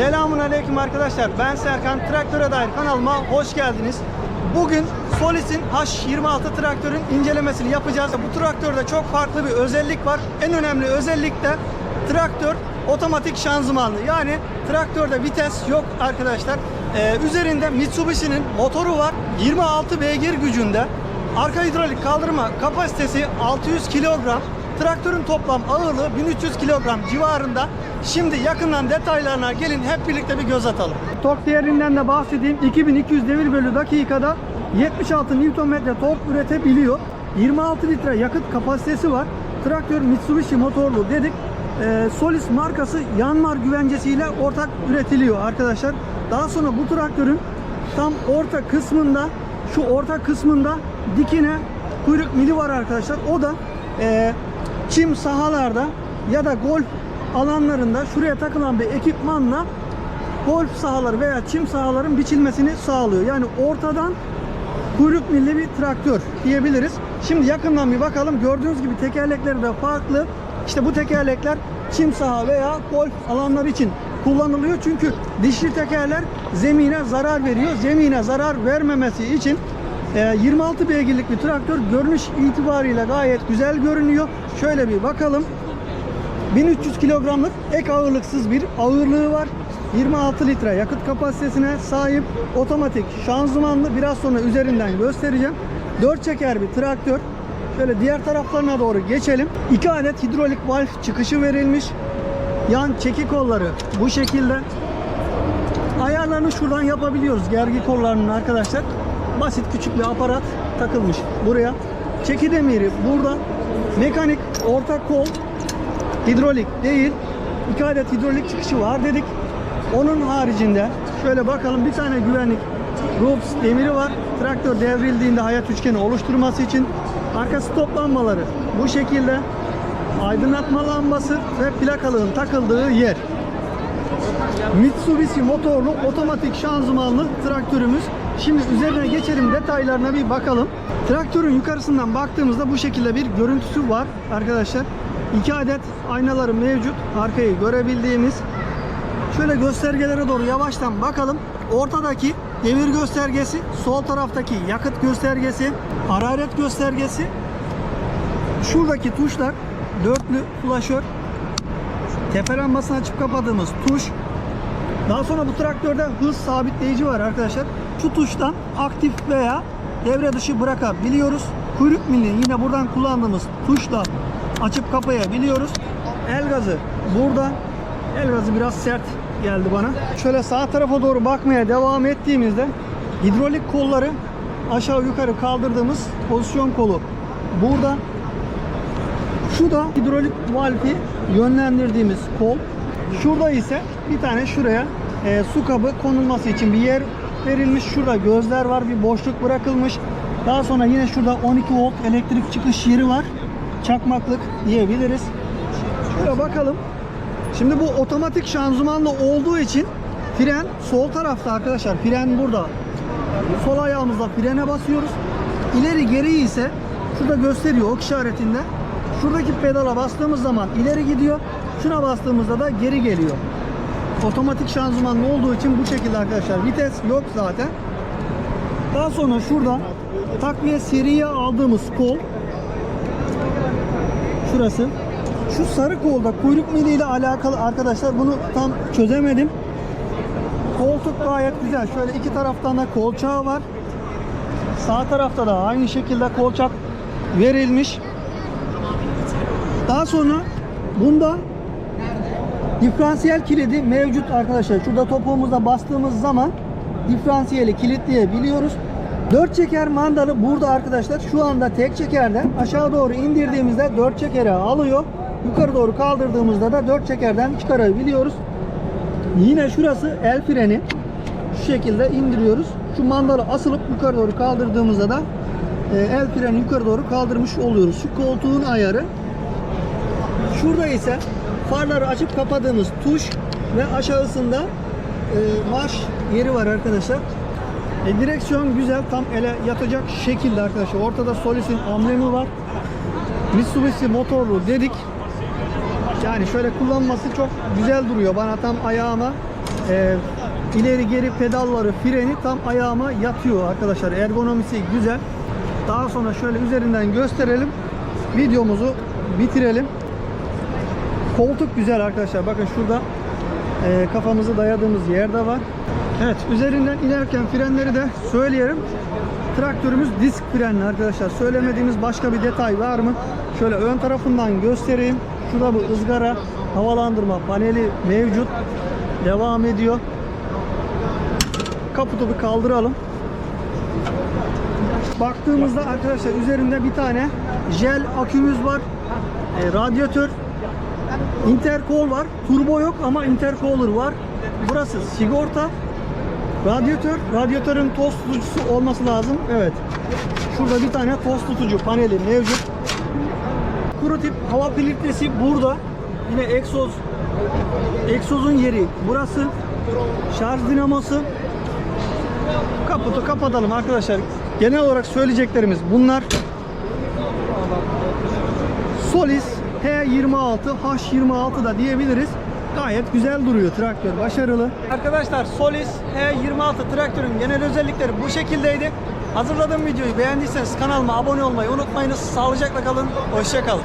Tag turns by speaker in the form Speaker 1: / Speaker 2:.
Speaker 1: Selamun Aleyküm arkadaşlar. Ben Serkan. Traktöre dair kanalıma hoş geldiniz. Bugün Solis'in H26 traktörün incelemesini yapacağız. Bu traktörde çok farklı bir özellik var. En önemli özellik de traktör otomatik şanzımanlı. Yani traktörde vites yok arkadaşlar. Ee, üzerinde Mitsubishi'nin motoru var. 26 beygir gücünde. Arka hidrolik kaldırma kapasitesi 600 kilogram. Traktörün toplam ağırlığı 1300 kilogram civarında. Şimdi yakından detaylarına gelin hep birlikte bir göz atalım. Tork değerinden de bahsedeyim. 2200 devir bölü dakikada 76 Nm tork üretebiliyor. 26 litre yakıt kapasitesi var. Traktör Mitsubishi motorlu dedik. Ee, Solis markası Yanmar güvencesiyle ortak üretiliyor arkadaşlar. Daha sonra bu traktörün tam orta kısmında şu orta kısmında dikine kuyruk mili var arkadaşlar. O da e, çim sahalarda ya da golf alanlarında şuraya takılan bir ekipmanla golf sahaları veya çim sahaların biçilmesini sağlıyor. Yani ortadan kuyruk milli bir traktör diyebiliriz. Şimdi yakından bir bakalım. Gördüğünüz gibi tekerlekleri de farklı. İşte bu tekerlekler çim saha veya golf alanları için kullanılıyor. Çünkü dişli tekerler zemine zarar veriyor. Zemine zarar vermemesi için e, 26 beygirlik bir traktör görünüş itibariyle gayet güzel görünüyor. Şöyle bir bakalım. 1300 kilogramlık ek ağırlıksız bir ağırlığı var. 26 litre yakıt kapasitesine sahip otomatik şanzımanlı biraz sonra üzerinden göstereceğim. 4 çeker bir traktör. Şöyle diğer taraflarına doğru geçelim. 2 adet hidrolik valf çıkışı verilmiş. Yan çeki kolları bu şekilde. Ayarlarını şuradan yapabiliyoruz gergi kollarının arkadaşlar. Basit küçük bir aparat takılmış buraya. Çeki demiri burada. Mekanik orta kol hidrolik değil. 2 adet hidrolik çıkışı var dedik. Onun haricinde şöyle bakalım bir tane güvenlik Rups demiri var. Traktör devrildiğinde hayat üçgeni oluşturması için arka stop lambaları bu şekilde aydınlatma lambası ve plakalığın takıldığı yer. Mitsubishi motorlu otomatik şanzımanlı traktörümüz. Şimdi üzerine geçelim detaylarına bir bakalım. Traktörün yukarısından baktığımızda bu şekilde bir görüntüsü var arkadaşlar. 2 adet aynaları mevcut. Arkayı görebildiğimiz. Şöyle göstergelere doğru yavaştan bakalım. Ortadaki devir göstergesi, sol taraftaki yakıt göstergesi, hararet göstergesi. Şuradaki tuşlar dörtlü flaşör, tepe lambasını açıp kapadığımız tuş. Daha sonra bu traktörde hız sabitleyici var arkadaşlar. Şu tuştan aktif veya devre dışı bırakabiliyoruz. Kuyruk milini yine buradan kullandığımız tuşla açıp kapayabiliyoruz. El gazı burada. El gazı biraz sert geldi bana. Şöyle sağ tarafa doğru bakmaya devam ettiğimizde hidrolik kolları aşağı yukarı kaldırdığımız pozisyon kolu burada. Şu da hidrolik valfi yönlendirdiğimiz kol. Şurada ise bir tane şuraya e, su kabı konulması için bir yer verilmiş. Şurada gözler var. Bir boşluk bırakılmış. Daha sonra yine şurada 12 volt elektrik çıkış yeri var. Çakmaklık diyebiliriz. Şöyle bakalım. Şimdi bu otomatik şanzımanlı olduğu için fren sol tarafta arkadaşlar. Fren burada. Sol ayağımızla frene basıyoruz. İleri geri ise şurada gösteriyor ok işaretinde. Şuradaki pedala bastığımız zaman ileri gidiyor. Şuna bastığımızda da geri geliyor. Otomatik şanzımanlı olduğu için bu şekilde arkadaşlar. Vites yok zaten. Daha sonra şurada takviye seriye aldığımız kol şurası. Şu sarı kolda kuyruk mili ile alakalı arkadaşlar bunu tam çözemedim. Koltuk gayet güzel. Şöyle iki taraftan da kolçağı var. Sağ tarafta da aynı şekilde kolçak verilmiş. Daha sonra bunda diferansiyel kilidi mevcut arkadaşlar. Şurada topuğumuzda bastığımız zaman diferansiyeli kilitleyebiliyoruz. 4 çeker mandalı burada arkadaşlar. Şu anda tek çekerden aşağı doğru indirdiğimizde 4 çekere alıyor. Yukarı doğru kaldırdığımızda da 4 çekerden çıkarabiliyoruz. Yine şurası el freni. Şu şekilde indiriyoruz. Şu mandalı asılıp yukarı doğru kaldırdığımızda da e, el freni yukarı doğru kaldırmış oluyoruz. Şu koltuğun ayarı. Şurada ise farları açıp kapadığımız tuş ve aşağısında e, marş yeri var arkadaşlar. E, direksiyon güzel tam ele yatacak şekilde arkadaşlar. Ortada Solis'in amblemi var. Mitsubishi motorlu dedik. Yani şöyle kullanması çok güzel duruyor. Bana tam ayağıma e, ileri geri pedalları, freni tam ayağıma yatıyor arkadaşlar. Ergonomisi güzel. Daha sonra şöyle üzerinden gösterelim. Videomuzu bitirelim. Koltuk güzel arkadaşlar. Bakın şurada e, kafamızı dayadığımız yerde var. Evet üzerinden inerken frenleri de söyleyelim. Traktörümüz disk frenli arkadaşlar. Söylemediğimiz başka bir detay var mı? Şöyle ön tarafından göstereyim. Şurada bu ızgara havalandırma paneli mevcut. Devam ediyor. Kaputu bir kaldıralım. Baktığımızda arkadaşlar üzerinde bir tane jel akümüz var. E, radyatör Intercooler var. Turbo yok ama intercooler var. Burası sigorta. Radyatör. Radyatörün toz tutucusu olması lazım. Evet. Şurada bir tane toz tutucu paneli mevcut. Kuru tip hava filtresi burada. Yine egzoz egzozun yeri burası. Şarj dinamosu. Kaputu kapatalım arkadaşlar. Genel olarak söyleyeceklerimiz bunlar. Solis H26, H26 da diyebiliriz. Gayet güzel duruyor traktör, başarılı. Arkadaşlar Solis H26 traktörün genel özellikleri bu şekildeydi. Hazırladığım videoyu beğendiyseniz kanalıma abone olmayı unutmayınız. Sağlıcakla kalın, hoşça kalın.